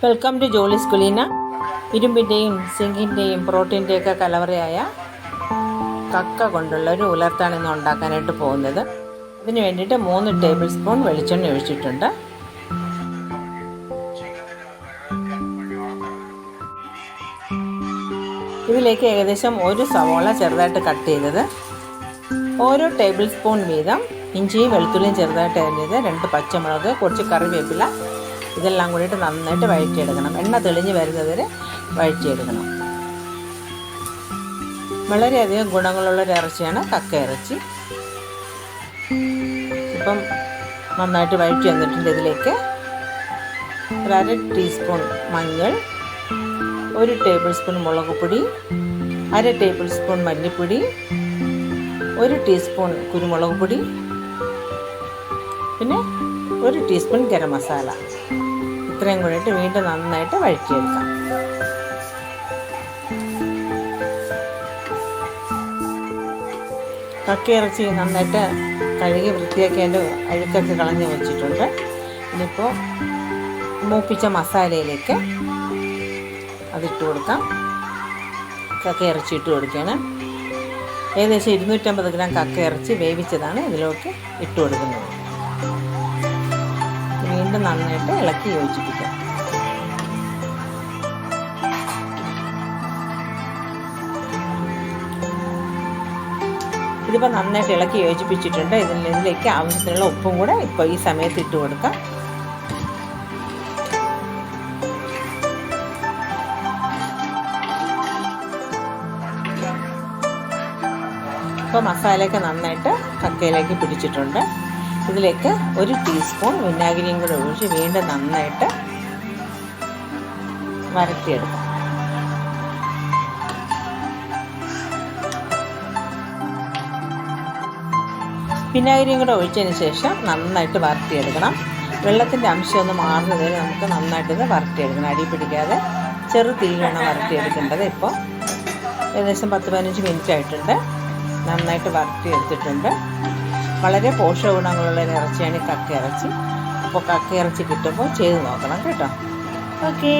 Welcome to ജോളിസ് കുലീന ഇരുമ്പിന്റെയും സിങ്കിന്റെയും പ്രോട്ടീന്റെയൊക്കെ കലവറയായ കക്ക കൊണ്ടുള്ള ഒരു ഉലർത്താണ് ഇന്ന് ഉണ്ടാക്കാനായിട്ട് പോകുന്നത്. അതിന് വേണ്ടിയിട്ട് മൂന്ന് ടേബിൾ സ്പൂൺ വെളിച്ചെണ്ണ ഒഴിച്ചിട്ടുണ്ട്. ഇതിലേക്ക് ഏകദേശം ഒരു സവോള ചെറുതായിട്ട് കട്ട് ചെയ്തത്. ഓരോ ടേബിൾ സ്പൂൺ വീതം ഇഞ്ചിയും വെളുത്തുള്ളിയും ചെറുതായിട്ട് അരിഞ്ഞത് രണ്ട് പച്ചമുളക് കുറച്ച് കറിവേപ്പില ഇതെല്ലാം കൂടിയിട്ട് നന്നായിട്ട് വഴറ്റിയെടുക്കണം. എണ്ണ തെളിഞ്ഞ് വരുന്നത് വരെ വഴറ്റിയെടുക്കണം. വളരെയധികം ഗുണങ്ങളുള്ളൊരു ഇറച്ചിയാണ് കക്ക ഇറച്ചി. ഇപ്പം നന്നായിട്ട് വഴറ്റി വന്നിട്ടുണ്ട് ഇതിലേക്ക്. ഒരു അര ടീസ്പൂൺ മഞ്ഞൾ ഒരു ടേബിൾ സ്പൂൺ മുളക് പൊടി അര ടേബിൾ സ്പൂൺ മല്ലിപ്പൊടി ഒരു ടീസ്പൂൺ കുരുമുളക് പൊടി പിന്നെ ഒരു ടീസ്പൂൺ ഗരം മസാല. ഇത്രയും കൂടെ ഇട്ട് വീണ്ടും നന്നായിട്ട് വഴറ്റിയെടുക്കാം. കക്കയിറച്ചി നന്നായിട്ട് കഴുകി വൃത്തിയാക്കി അതിന്റെ അഴുക്കൊക്കെ കളഞ്ഞ് വെച്ചിട്ടുണ്ട്. ഇനിയിപ്പോൾ മൂപ്പിച്ച മസാലയിലേക്ക് അതിട്ട് കൊടുക്കാം. കക്ക ഇറച്ചി ഇട്ട് കൊടുക്കുകയാണ്. ഏകദേശം ഇരുന്നൂറ്റമ്പത് ഗ്രാം കക്ക ഇറച്ചി വേവിച്ചതാണ് ഇതിലോട്ട് ഇട്ട് കൊടുക്കുന്നത്. വീണ്ടും നന്നായിട്ട് ഇളക്കി യോജിപ്പിക്കാം. ഇതിപ്പോൾ നന്നായിട്ട് ഇളക്കി യോജിപ്പിച്ചിട്ടുണ്ട്. ഇതിൽ ഇതിലേക്ക് ആവശ്യത്തിനുള്ള ഉപ്പും കൂടെ ഇപ്പോൾ ഈ സമയത്ത് ഇട്ട് കൊടുക്കാം. ഇപ്പോൾ മസാലയൊക്കെ നന്നായിട്ട് കക്കയിലേക്ക് പിടിച്ചിട്ടുണ്ട്. ഇതിലേക്ക് ഒരു ടീസ്പൂൺ വിനാഗിരിയും കൂടെ ഒഴിച്ച് വീണ്ടും നന്നായിട്ട് വരട്ടിയെടുക്കാം. വിനാഗിരിയും കൂടെ ഒഴിച്ചതിന് ശേഷം നന്നായിട്ട് വരട്ടിയെടുക്കണം. വെള്ളത്തിന്റെ അംശം ഒന്ന് മാറുന്നതിന് നമുക്ക് നന്നായിട്ട് ഇത് വരട്ടിയെടുക്കണം. അടി പിടിക്കാതെ ചെറു തീയിലാണ് വരട്ടിയെടുക്കേണ്ടത് ഇപ്പോൾ ഏകദേശം പത്ത് പതിനഞ്ച് മിനിറ്റ് ആയിട്ടുണ്ട്. നന്നായിട്ട് വരട്ടി എടുത്തിട്ടുണ്ട് വളരെ പോഷക ഗുണങ്ങളുള്ള ഒരു ഇറച്ചിയാണ് കക്കയിറച്ചി. അപ്പോൾ കക്ക ഇറച്ചി കിട്ടുമ്പോൾ ചെയ്ത് നോക്കണം കേട്ടോ. ഓക്കേ.